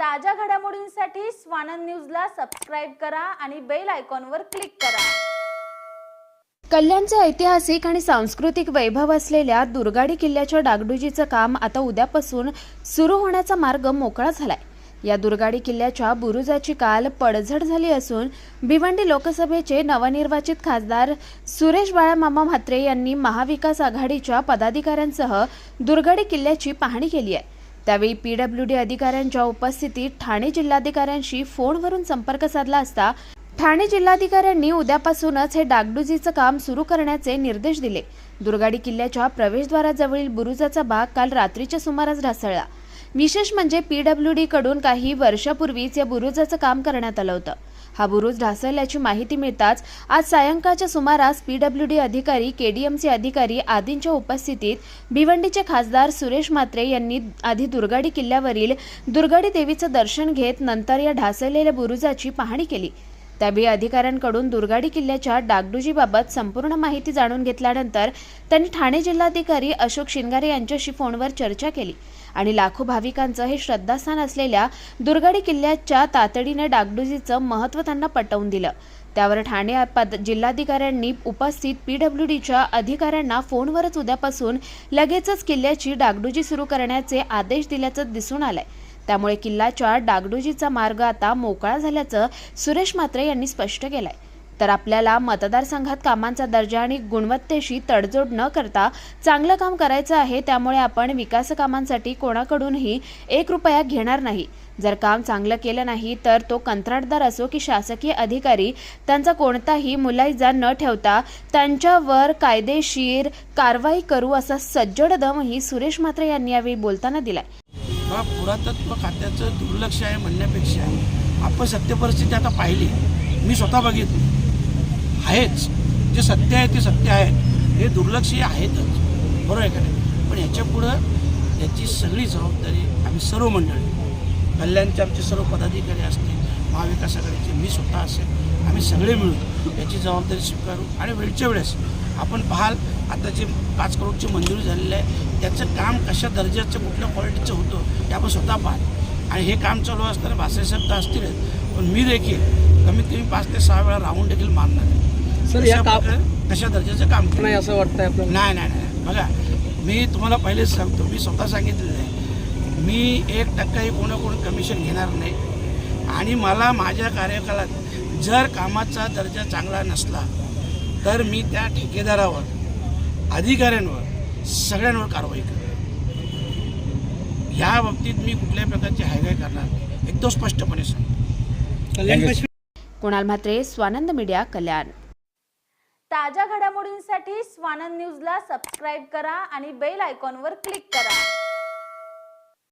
ताज्या घडामोडींसाठी स्वानंद न्यूजला सबस्क्राईब करा आणि बेल आयकॉनवर क्लिक करा. कल्याणचे ऐतिहासिक आणि सांस्कृतिक वैभव असलेल्या दुर्गाडी किल्ल्याच्या डागडुजीचं काम आता उद्यापासून सुरू होण्याचा मार्ग मोकळा झालाय. या दुर्गाडी किल्ल्याच्या बुरुजाची काल पडझड झाली असून भिवंडी लोकसभेचे नवनिर्वाचित खासदार सुरेश बाळामामा म्हात्रे यांनी महाविकास आघाडीच्या पदाधिकाऱ्यांसह दुर्गाडी किल्ल्याची पाहणी केली आहे. त्यावेळी पीडब्ल्यू डी अधिकाऱ्यांच्या उपस्थितीत ठाणे जिल्हाधिकाऱ्यांशी फोनवरून संपर्क साधला असता ठाणे जिल्हाधिकाऱ्यांनी उद्यापासूनच हे डागडुजीचं काम सुरू करण्याचे निर्देश दिले. दुर्गाडी किल्ल्याच्या प्रवेशद्वाराजवळील बुरुजाचा भाग काल रात्रीच्या सुमारास ढासळला. विशेष म्हणजे पीडब्ल्यू डी कडून काही वर्षापूर्वीच या बुरुजाचं काम करण्यात आलं होतं. हा बुरुज ढासळल्याची माहिती मिळताच आज सायंकाळच्या सुमारास पीडब्ल्यू डी अधिकारी केडीएमसी अधिकारी आदींच्या उपस्थितीत भिवंडीचे खासदार सुरेश म्हात्रे यांनी आधी दुर्गाडी किल्ल्यावरील दुर्गाडी देवीचं दर्शन घेत नंतर या ढासळलेल्या बुरुजाची पाहणी केली. त्यावेळी अधिकाऱ्यांकडून दुर्गाडी किल्ल्याच्या डागडुजीबाबत संपूर्ण माहिती जाणून घेतल्यानंतर त्यांनी ठाणे जिल्हाधिकारी अशोक शिंगारे यांच्याशी फोनवर चर्चा केली. आणि लाखो भाविकांचं हे श्रद्धास्थान असलेल्या दुर्गाडी किल्ल्याच्या तातडीने डागडुजीचं महत्त्व त्यांना पटवून दिलं. त्यावर ठाणे पद जिल्हाधिकाऱ्यांनी उपस्थित पीडब्ल्यू डीच्या अधिकाऱ्यांना फोनवरच उद्यापासून लगेचच किल्ल्याची डागडुजी सुरू करण्याचे आदेश दिल्याचं दिसून आलंय. त्यामुळे किल्ल्याच्या डागडुजीचा मार्ग आता मोकळा झाल्याचं सुरेश म्हात्रे यांनी स्पष्ट केलंय. तर आपल्याला मतदारसंघात कामांचा दर्जा आणि गुणवत्तेशी तडजोड न करता चांगलं काम करायचं आहे त्यामुळे आपण विकास कामांसाठी कोणाकडूनही एक रुपया घेणार नाही. जर काम चांगलं केलं नाही तर तो कंत्राटदार असो की शासकीय अधिकारी त्यांचा कोणताही मुलायजा न ठेवता त्यांच्यावर कायदेशीर कारवाई करू असा सज्जड दमही सुरेश म्हात्रे यांनी यावेळी बोलताना दिलाय. हा पुरातत्व खात्याचं दुर्लक्ष आहे म्हणण्यापेक्षा आपण सत्य परिस्थिती आता पाहिली. मी स्वतः बघितली. आहेच. जे सत्य आहे ते सत्य आहे. हे दुर्लक्ष हे आहेतच. बरोबर आहे का नाही? पण याच्यापुढं याची सगळी जबाबदारी आम्ही सर्व मंडळी कल्याणचे आमचे सर्व पदाधिकारी असतील महाविकास आघाडीचे मी स्वतः असेल आम्ही सगळे मिळून याची जबाबदारी स्वीकारू आणि वेळच्या वेळेस आपण पाहाल आता जे पाच करोडची मंजुरी झालेली आहे त्याचं काम कशा दर्जाचं कुठल्या क्वालिटीचं होतं ते आपण स्वतः पाहाल. आणि हे काम चालू असताना भासाहेब तर असतीलच पण मी देखील कमीत कमी पाच ते सहा वेळा राहून देखील मारणार आहे. सर, या कशा दर्जाचं काम नाही असं वाटतंय आपल्याला. नाही नाही नाही. बघा मी तुम्हाला पहिलेच सांगतो मी स्वतः सांगितलेलं आहे. मी एक टक्काही कोणा कोण कमिशन घेणार नाही. आणि मला माझ्या कार्यकालात जर कामाचा दर्जा चांगला नसला तर मी त्या ठेकेदारावर अधिकाऱ्यांवर सगळ्यांवर कारवाई करेन ह्या बाबतीत मी कुठल्याही प्रकारची हायगाय करणार एकदम स्पष्टपणे सांगतो. कुणाल म्हात्रे स्वानंद मीडिया कल्याण. ताज्या घडामोडींसाठी स्वानंद न्यूजला सबस्क्राईब करा आणि बेल आयकॉनवर क्लिक करा.